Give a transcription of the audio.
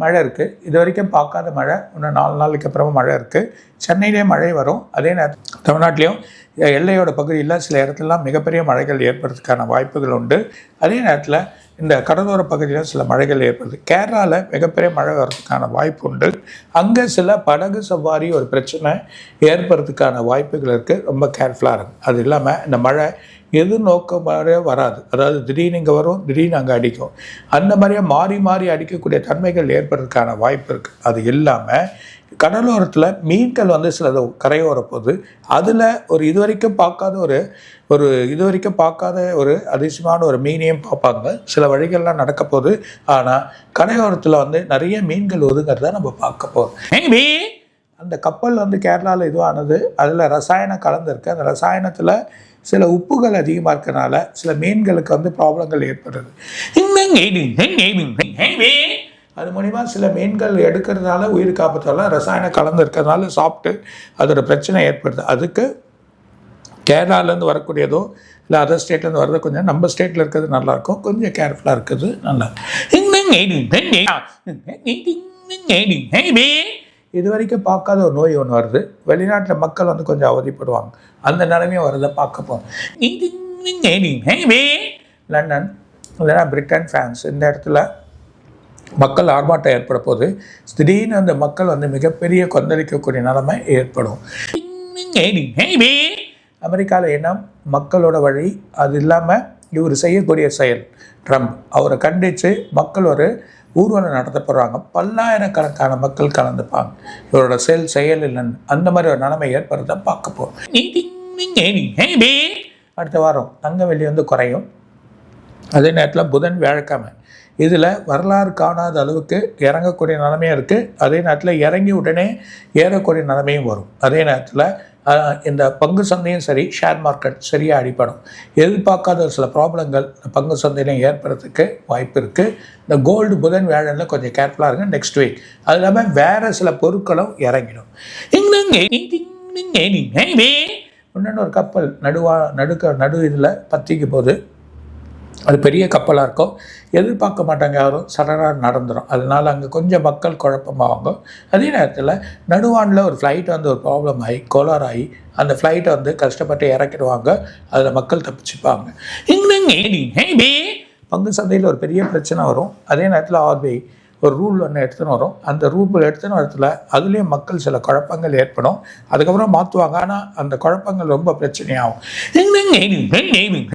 மழை இருக்குது இது வரைக்கும் பார்க்காத மழை. இன்னும் நாலு நாளுக்கு அப்புறமா மழை இருக்குது சென்னையிலே மழை வரும். அதே நேரத்தில் தமிழ்நாட்டிலையும் எல்லையோட பகுதியில் சில இடத்துலலாம் மிகப்பெரிய மழைகள் ஏற்படுறதுக்கான வாய்ப்புகள் உண்டு. அதே நேரத்தில் இந்த கடலோர பகுதியில் சில மழைகள் ஏற்படுது. கேரளாவில் மிகப்பெரிய மழை வர்றதுக்கான வாய்ப்பு உண்டு. அங்கே சில படகு சவாரி ஒரு பிரச்சனை ஏற்படுறதுக்கான வாய்ப்புகள் இருக்குது ரொம்ப கேர்ஃபுல்லாக இருக்கும் அது இல்லாமல் இந்த மழை எது நோக்கமாக வராது. அதாவது திடீர்னு இங்கே வரும் திடீர்னு அங்கே அடிக்கும். அந்த மாதிரியே மாறி மாறி அடிக்கக்கூடிய தன்மைகள் ஏற்படுறதுக்கான வாய்ப்பு இருக்குது அது இல்லாமல் கடலோரத்தில் மீன்கள் வந்து சில கரையோர போது அதில் ஒரு இது வரைக்கும் பார்க்காத ஒரு ஒரு இது வரைக்கும் பார்க்காத ஒரு அதிசயமான ஒரு மீனையும் பார்ப்பாங்க. சில வழிகள்லாம் நடக்க போகுது. ஆனால் கரையோரத்தில் வந்து நிறைய மீன்கள் ஒதுங்கிறத நம்ம பார்க்க போகிறோம் அந்த கப்பல் வந்து கேரளாவில் இதுவானது. அதில் ரசாயனம் கலந்துருக்கு. அந்த ரசாயனத்தில் சில உப்புகள் அதிகமாக இருக்கனால சில மீன்களுக்கு வந்து ப்ராப்ளங்கள் ஏற்படுறது அது மூலிமா சில மீன்கள் எடுக்கிறதுனால உயிர் காப்பத்தெல்லாம் ரசாயனம் கலந்து இருக்கிறதுனால சாப்பிட்டு அதோட பிரச்சனை ஏற்படுது அதுக்கு கேரளாலேருந்து வரக்கூடியதோ இல்லை அதர் ஸ்டேட்லேருந்து வர்றது கொஞ்சம் நம்ம ஸ்டேட்டில் இருக்கிறது நல்லாயிருக்கும் கொஞ்சம் கேர்ஃபுல்லாக இருக்கிறது நல்லா இது வரைக்கும் பார்க்காத ஒரு நோய் ஒன்று வருது. வெளிநாட்டில் மக்கள் வந்து கொஞ்சம் அவதிப்படுவாங்க. அந்த நிலைமையும் வருதை. பார்க்க போகிறோம் லண்டன் இல்லைன்னா பிரிட்டன் ஃப்ரான்ஸ் இந்த இடத்துல மக்கள் ஆர்ப்பாட்டம் ஏற்பட போது திடீர்னு அந்த மக்கள் வந்து மிகப்பெரிய கொந்தளிக்கக்கூடிய நிலைமை ஏற்படும். அமெரிக்காவில் என்ன மக்களோட வழி அது இல்லாமல் இவர் செய்யக்கூடிய செயல். ட்ரம்ப். அவரை கண்டித்து மக்கள் ஒரு ஊர்வலம் நடத்த போகிறாங்க பல்லாயிரக்கணக்கான மக்கள் கலந்துப்பாங்க. இவரோட செயல் செயல் இல்லைன்னு அந்த மாதிரி ஒரு நிலைமை ஏற்படுறத பார்க்க போகிறோம் அடுத்த வாரம் தங்க வெள்ளி வந்து குறையும். அதே நேரத்தில் புதன் வியாழக்கிழமை. இதில் வரலாறு காணாத அளவுக்கு இறங்கக்கூடிய நிலைமையும் இருக்குது அதே நேரத்தில் இறங்கி உடனே ஏறக்கூடிய நிலைமையும் வரும். அதே நேரத்தில் இந்த பங்கு சந்தையும் சரி ஷேர் மார்க்கெட் சரியாக அடிப்படும் எதிர்பார்க்காத ஒரு சில ப்ராப்ளங்கள் பங்கு சந்தையிலையும் ஏற்படுறதுக்கு வாய்ப்பு இருக்குது இந்த கோல்டு புதன் வேழனில் கொஞ்சம் கேர்ஃபுல்லாக இருங்க நெக்ஸ்ட் வீக் அது இல்லாமல் வேறு சில பொருட்களும் இறங்கிடும். இன்னொன்று ஒரு கப்பல் நடுவா நடுக்க நடு இதில் பற்றிக்கு போது அது பெரிய கப்பலாக இருக்கும் எதிர்பார்க்க மாட்டாங்க யாரும் சடனாக நடந்துடும் அதனால் அங்கே கொஞ்சம் மக்கள் குழப்பமாவாங்க. அதே நேரத்தில் நடுவானில் ஒரு ஃப்ளைட் வந்து ஒரு ப்ராப்ளம் ஆகி கோலார் ஆகி அந்த ஃப்ளைட்டை வந்து கஷ்டப்பட்டு இறக்கிடுவாங்க. அதில் மக்கள் தப்பிச்சுப்பாங்க. பங்கு சந்தையில் ஒரு பெரிய பிரச்சனை வரும். அதே நேரத்தில் ஆர்பிஐ ஒரு ரூல் ஒன்று எடுத்துன்னு வரும். அந்த ரூல் எடுத்துன்னு வரத்துல அதுலேயும் மக்கள் சில குழப்பங்கள் ஏற்படும். அதுக்கப்புறம் மாற்றுவாங்க ஆனால் அந்த குழப்பங்கள் ரொம்ப பிரச்சனையாகும்.